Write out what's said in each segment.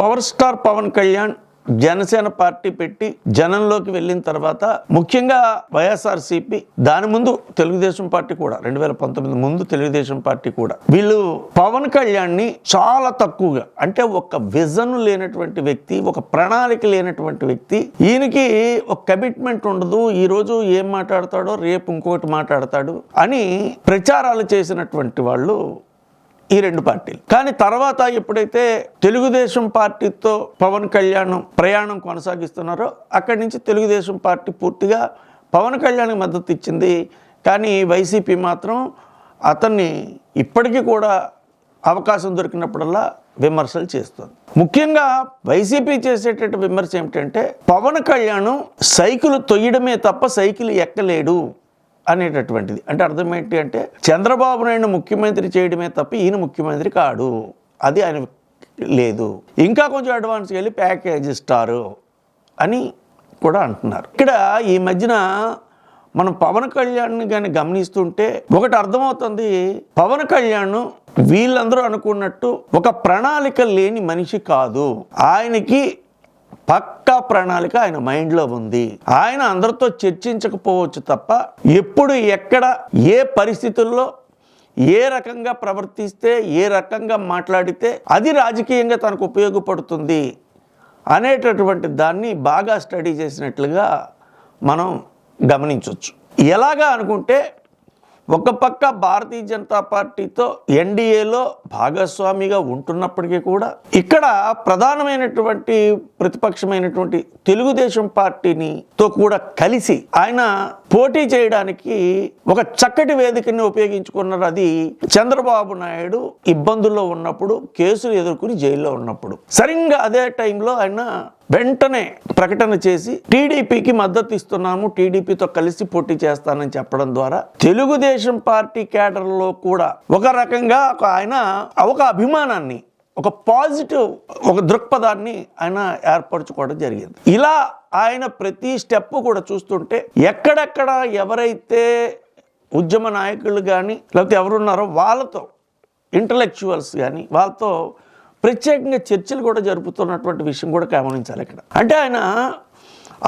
Power star Pawan Kalyan Janasena party పెట్టి జనంలోకి వెళ్ళిన తర్వాత ముఖ్యంగా వైఎస్ఆర్సీపీ దాని ముందు తెలుగుదేశం పార్టీ కూడా రెండు వేల పంతొమ్మిది ముందు తెలుగుదేశం పార్టీ కూడా. వీళ్ళు పవన్ కళ్యాణ్ని చాలా తక్కువగా అంటే ఒక విజన్ లేనటువంటి వ్యక్తి ఒక ప్రణాళిక లేనటువంటి వ్యక్తి ఈయనకి ఒక కమిట్మెంట్ ఉండదు ఈ రోజు ఏం మాట్లాడతాడో రేపు ఇంకొకటి మాట్లాడతాడు అని ప్రచారాలు చేసినటువంటి వాళ్ళు ఈ రెండు పార్టీలు. కానీ తర్వాత ఎప్పుడైతే తెలుగుదేశం పార్టీతో పవన్ కళ్యాణ్ ప్రయాణం కొనసాగిస్తున్నారో అక్కడి నుంచి తెలుగుదేశం పార్టీ పూర్తిగా పవన్ కళ్యాణ్కి మద్దతు ఇచ్చింది. కానీ వైసీపీ మాత్రం అతన్ని ఇప్పటికీ కూడా అవకాశం దొరికినప్పుడల్లా విమర్శలు చేస్తుంది. ముఖ్యంగా వైసీపీ చేసేటటువంటి విమర్శ ఏమిటంటే పవన్ కళ్యాణ్ సైకిల్ తొయ్యడమే తప్ప సైకిల్ ఎక్కలేడు. అనేటటువంటిది. అంటే అర్థం ఏంటి అంటే చంద్రబాబు నాయుడు ముఖ్యమంత్రి చేయడమే తప్ప ఈయన ముఖ్యమంత్రి కాడు. అది ఆయన లేదు. ఇంకా కొంచెం అడ్వాన్స్కి వెళ్ళి ప్యాకేజ్ ఇస్తారు అని కూడా అంటున్నారు. ఇక్కడ ఈ మధ్యన మనం పవన్ కళ్యాణ్ని కానీ గమనిస్తుంటే ఒకటి అర్థమవుతుంది. పవన్ కళ్యాణ్ వీళ్ళందరూ అనుకున్నట్టు ఒక ప్రణాళిక లేని మనిషి కాదు. ఆయనకి పక్కా ప్రణాళిక ఆయన మైండ్లో ఉంది. ఆయన అందరితో చర్చించకపోవచ్చు తప్ప ఎప్పుడు ఎక్కడ ఏ పరిస్థితుల్లో ఏ రకంగా ప్రవర్తిస్తే ఏ రకంగా మాట్లాడితే అది రాజకీయంగా తనకు ఉపయోగపడుతుంది అనేటటువంటి దాన్ని బాగా స్టడీ చేసినట్లుగా మనం గమనించవచ్చు ఎలాగా అనుకుంటే ఒక పక్క భారతీయ జనతా పార్టీతో ఎన్డీఏలో భాగస్వామిగా ఉంటున్నప్పటికీ కూడా ఇక్కడ ప్రధానమైనటువంటి ప్రతిపక్షమైనటువంటి తెలుగుదేశం పార్టీని తో కూడా కలిసి ఆయన పోటీ చేయడానికి ఒక చక్కటి వేదికని ఉపయోగించుకున్నారు. అది చంద్రబాబు నాయుడు ఇబ్బందుల్లో ఉన్నప్పుడు కేసులు ఎదుర్కొని జైల్లో ఉన్నప్పుడు. సరిగ్గా అదే టైంలో ఆయన వెంటనే ప్రకటన చేసి టీడీపీకి మద్దతు ఇస్తున్నాము టీడీపీతో కలిసి పోటీ చేస్తానని చెప్పడం ద్వారా తెలుగుదేశం పార్టీ కేడర్లో కూడా ఒక రకంగా ఒక ఆయన ఒక అభిమానాన్ని ఒక పాజిటివ్ ఒక దృక్పథాన్ని ఆయన ఏర్పరచుకోవడం జరిగింది. ఇలా ఆయన ప్రతి స్టెప్ కూడా చూస్తుంటే ఎక్కడెక్కడ ఎవరైతే ఉద్యమ నాయకులు కానీ లేకపోతే ఎవరున్నారో వాళ్ళతో ఇంటలెక్చువల్స్ కానీ వాళ్ళతో ప్రత్యేకంగా చర్చలు కూడా జరుపుతున్నటువంటి విషయం కూడా గమనించాలి ఇక్కడ. అంటే ఆయన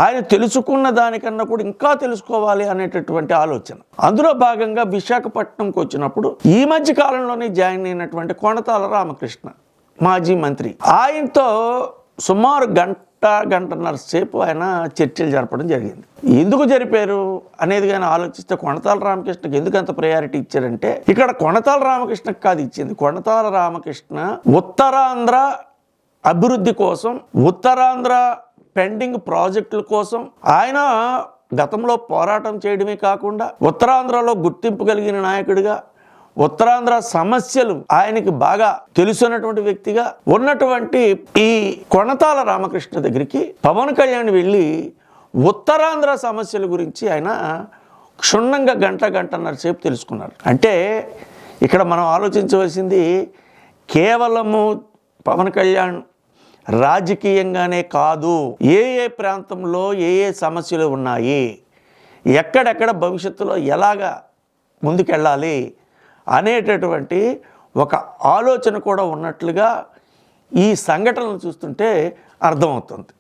ఆయన తెలుసుకున్న దానికన్నా కూడా ఇంకా తెలుసుకోవాలి అనేటటువంటి ఆలోచన. అందులో భాగంగా విశాఖపట్నంకి వచ్చినప్పుడు ఈ మధ్య కాలంలోనే జాయిన్ అయినటువంటి కొనతాల రామకృష్ణ. మాజీ మంత్రి. ఆయనతో సుమారు గంట గంటన్నర సేపు ఆయన చర్చలు జరపడం జరిగింది. ఎందుకు జరిపారు అనేది కానీ ఆలోచిస్తే కొనతాల రామకృష్ణకి ఎందుకు అంత ప్రయారిటీ ఇచ్చారంటే ఇక్కడ కొనతాల రామకృష్ణకి కాదు ఇచ్చింది. కొనతాల రామకృష్ణ ఉత్తరాంధ్ర అభివృద్ధి కోసం ఉత్తరాంధ్ర పెండింగ్ ప్రాజెక్టుల కోసం ఆయన గతంలో పోరాటం చేయడమే కాకుండా ఉత్తరాంధ్రలో గుర్తింపు కలిగిన నాయకుడిగా ఉత్తరాంధ్ర సమస్యలు ఆయనకి బాగా తెలుసున్నటువంటి వ్యక్తిగా ఉన్నటువంటి ఈ కొనతాల రామకృష్ణ దగ్గరికి పవన్ కళ్యాణ్ వెళ్ళి ఉత్తరాంధ్ర సమస్యల గురించి ఆయన క్షుణ్ణంగా గంట గంటన్నర సేపు తెలుసుకున్నారు అంటే ఇక్కడ మనం ఆలోచించవలసింది కేవలము పవన్ కళ్యాణ్ రాజకీయంగానే కాదు ఏ ఏ ప్రాంతంలో ఏ ఏ సమస్యలు ఉన్నాయి ఎక్కడెక్కడ భవిష్యత్తులో ఎలాగా ముందుకెళ్ళాలి అనేటటువంటి ఒక ఆలోచన కూడా ఉన్నట్లుగా ఈ సంఘటనలు చూస్తుంటే అర్థమవుతుంది.